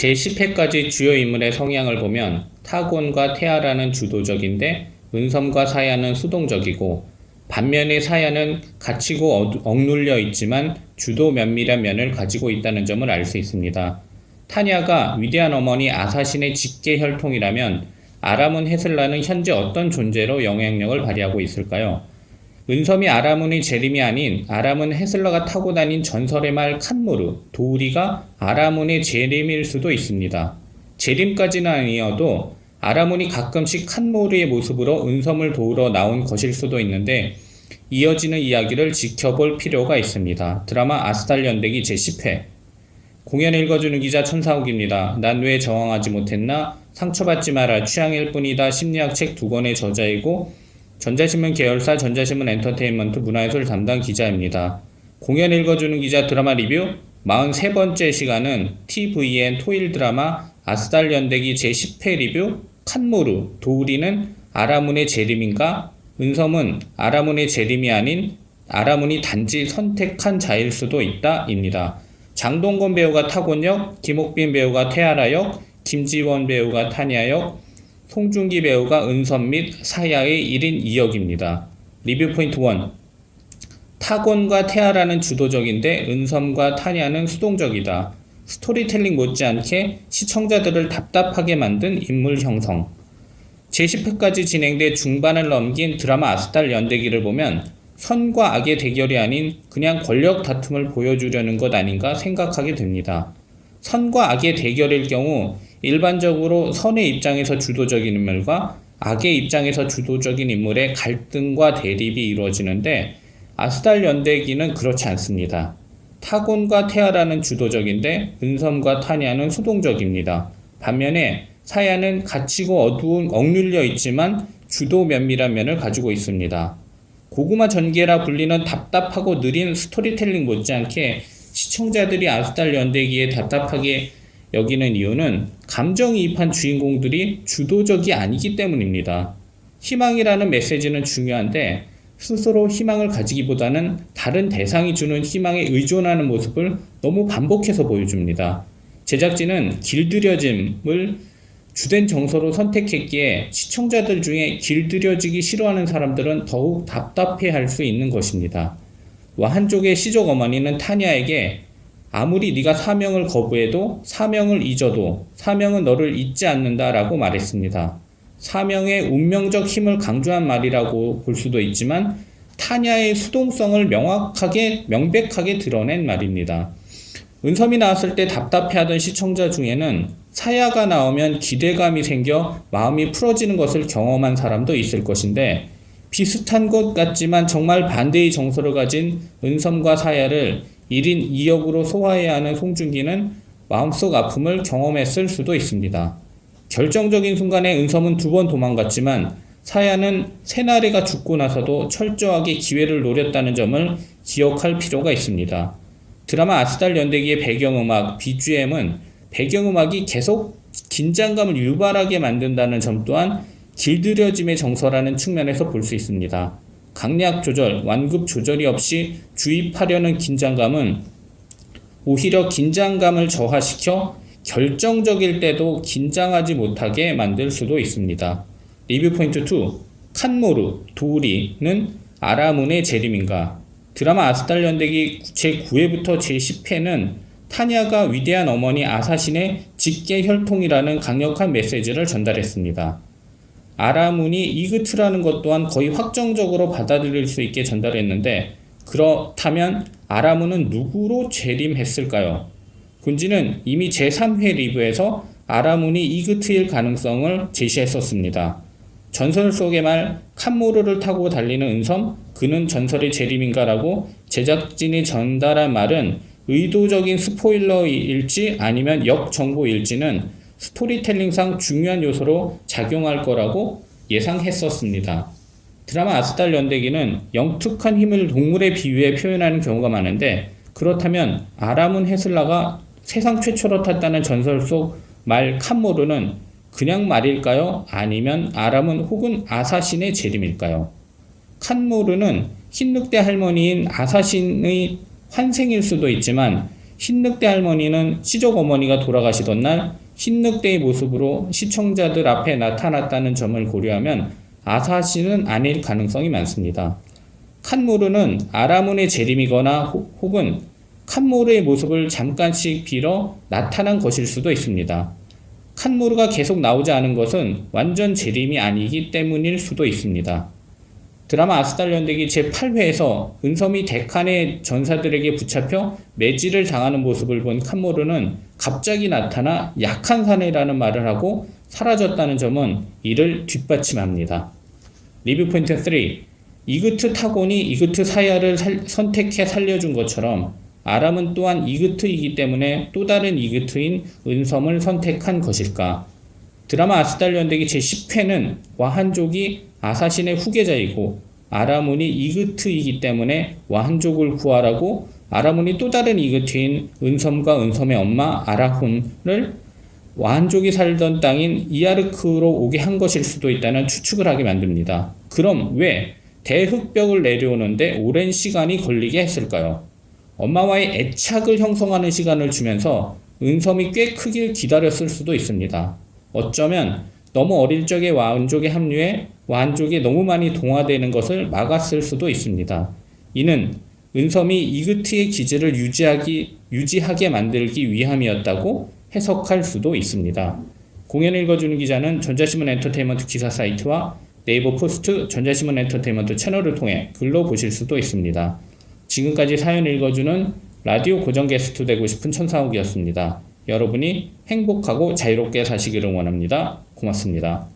제10회까지 주요 인물의 성향을 보면 타곤과 태아라는 주도적인데 은섬과 사야는 수동적이고 반면에 사야는 갇히고 어- 억눌려 있지만 주도 면밀한 면을 가지고 있다는 점을 알 수 있습니다. 타냐가 위대한 어머니 아사신의 직계 혈통이라면 아라문 헤슬라는 현재 어떤 존재로 영향력을 발휘하고 있을까요? 은섬이 아라문의 재림이 아닌 아라문 헤슬러가 타고 다닌 전설의 말 칸무르, 도우리가 아라문의 재림일 수도 있습니다. 재림까지는 아니어도 아라문이 가끔씩 칸무르의 모습으로 은섬을 도우러 나온 것일 수도 있는데 이어지는 이야기를 지켜볼 필요가 있습니다. 드라마 아스달 연대기 제10회 공연 읽어주는 기자 천사욱입니다. 난 왜 저항하지 못했나? 상처받지 마라. 취향일 뿐이다. 심리학 책 두 권의 저자이고 전자신문 계열사 전자신문 엔터테인먼트 문화예술 담당 기자입니다. 공연 읽어주는 기자 드라마 리뷰 43번째 시간은 TVN 토일 드라마 아스달 연대기 제10회 리뷰 칸무르 도우리는 아라문의 재림인가? 은섬은 아라문의 재림이 아닌 아라문이 단지 선택한 자일 수도 있다입니다. 장동건 배우가 타곤역, 김옥빈 배우가 태아라 역, 김지원 배우가 타냐 역, 송중기 배우가 은선 및 사야의 1인 2역입니다. 리뷰 포인트 1. 타곤과 태아라는 주도적인데 은섬과 타냐는 수동적이다. 스토리텔링 못지않게 시청자들을 답답하게 만든 인물 형성. 제10회까지 진행돼 중반을 넘긴 드라마 아스달 연대기를 보면 선과 악의 대결이 아닌 그냥 권력 다툼을 보여주려는 것 아닌가 생각하게 됩니다. 선과 악의 대결일 경우 일반적으로 선의 입장에서 주도적인 인물과 악의 입장에서 주도적인 인물의 갈등과 대립이 이루어지는데 아스달 연대기는 그렇지 않습니다. 타곤과 태아라는 주도적인데 은섬과 타냐는 수동적입니다. 반면에 사야는 갇히고 어두운 억눌려 있지만 주도 면밀한 면을 가지고 있습니다. 고구마 전개라 불리는 답답하고 느린 스토리텔링 못지않게 시청자들이 아스달 연대기에 답답하게 여기는 이유는 감정이입한 주인공들이 주도적이 아니기 때문입니다. 희망이라는 메시지는 중요한데 스스로 희망을 가지기보다는 다른 대상이 주는 희망에 의존하는 모습을 너무 반복해서 보여줍니다. 제작진은 길들여짐을 주된 정서로 선택했기에 시청자들 중에 길들여지기 싫어하는 사람들은 더욱 답답해 할 수 있는 것입니다. 와 한쪽의 시족 어머니는 타냐에게 아무리 네가 사명을 거부해도 사명을 잊어도 사명은 너를 잊지 않는다라고 말했습니다. 사명의 운명적 힘을 강조한 말이라고 볼 수도 있지만 타냐의 수동성을 명확하게 명백하게 드러낸 말입니다. 은섬이 나왔을 때 답답해하던 시청자 중에는 사야가 나오면 기대감이 생겨 마음이 풀어지는 것을 경험한 사람도 있을 것인데 비슷한 것 같지만 정말 반대의 정서를 가진 은섬과 사야를 1인 2역으로 소화해야 하는 송중기는 마음속 아픔을 경험했을 수도 있습니다. 결정적인 순간에 은섬은 두 번 도망갔지만 사야는 새나리가 죽고 나서도 철저하게 기회를 노렸다는 점을 기억할 필요가 있습니다. 드라마 아스달 연대기의 배경음악 BGM은 배경음악이 계속 긴장감을 유발하게 만든다는 점 또한 길들여짐의 정서라는 측면에서 볼 수 있습니다. 강약 조절, 완급 조절이 없이 주입하려는 긴장감은 오히려 긴장감을 저하시켜 결정적일 때도 긴장하지 못하게 만들 수도 있습니다. 리뷰 포인트 2. 칸모르, 도우리는 아라문의 재림인가? 드라마 아스달 연대기 제9회부터 제10회는 타냐가 위대한 어머니 아사신의 직계 혈통이라는 강력한 메시지를 전달했습니다. 아라문이 이그트라는 것 또한 거의 확정적으로 받아들일 수 있게 전달했는데 그렇다면 아라문은 누구로 재림했을까요? 군지는 이미 제3회 리뷰에서 아라문이 이그트일 가능성을 제시했었습니다. 전설 속의 말 칸모르를 타고 달리는 은섬 그는 전설의 재림인가라고 제작진이 전달한 말은 의도적인 스포일러일지 아니면 역정보일지는 스토리텔링상 중요한 요소로 작용할 거라고 예상했었습니다. 드라마 아스달 연대기는 영특한 힘을 동물에 비유해 표현하는 경우가 많은데 그렇다면 아라문 헤슬라가 세상 최초로 탔다는 전설 속 말 칸모르는 그냥 말일까요? 아니면 아라문 혹은 아사신의 재림일까요? 칸모르는 흰 늑대 할머니인 아사신의 환생일 수도 있지만 흰늑대 할머니는 시적 어머니가 돌아가시던 날 흰늑대의 모습으로 시청자들 앞에 나타났다는 점을 고려하면 아사시는 아닐 가능성이 많습니다. 칸모르는 아라문의 재림이거나 호- 혹은 칸모르의 모습을 잠깐씩 빌어 나타난 것일 수도 있습니다. 칸모르가 계속 나오지 않은 것은 완전 재림이 아니기 때문일 수도 있습니다. 드라마 아스달 연대기 제8회에서 은섬이 데칸의 전사들에게 붙잡혀 매질을 당하는 모습을 본 칸모르는 갑자기 나타나 약한 사내라는 말을 하고 사라졌다는 점은 이를 뒷받침합니다. 리뷰 포인트 3. 이그트 타곤이 이그트 사야를 살- 선택해 살려준 것처럼 아람은 또한 이그트이기 때문에 또 다른 이그트인 은섬을 선택한 것일까? 드라마 아스달 연대기 제10회는 와한족이 아사신의 후계자이고 아라문이 이그트이기 때문에 와한족을 구하라고 아라문이 또 다른 이그트인 은섬과 은섬의 엄마 아라훈을 와한족이 살던 땅인 이아르크로 오게 한 것일 수도 있다는 추측을 하게 만듭니다. 그럼 왜 대흑벽을 내려오는데 오랜 시간이 걸리게 했을까요? 엄마와의 애착을 형성하는 시간을 주면서 은섬이 꽤 크길 기다렸을 수도 있습니다. 어쩌면 너무 어릴 적에 와한족에 합류해 와한족이 너무 많이 동화되는 것을 막았을 수도 있습니다. 이는 은섬이 이그트의 기지를 유지하기, 유지하게 만들기 위함이었다고 해석할 수도 있습니다. 공연 읽어주는 기자는 전자신문 엔터테인먼트 기사 사이트와 네이버 포스트 전자신문 엔터테인먼트 채널을 통해 글로 보실 수도 있습니다. 지금까지 사연 읽어주는 라디오 고정 게스트 되고 싶은 천상욱이었습니다. 여러분이 행복하고 자유롭게 사시기를 원합니다. 고맙습니다.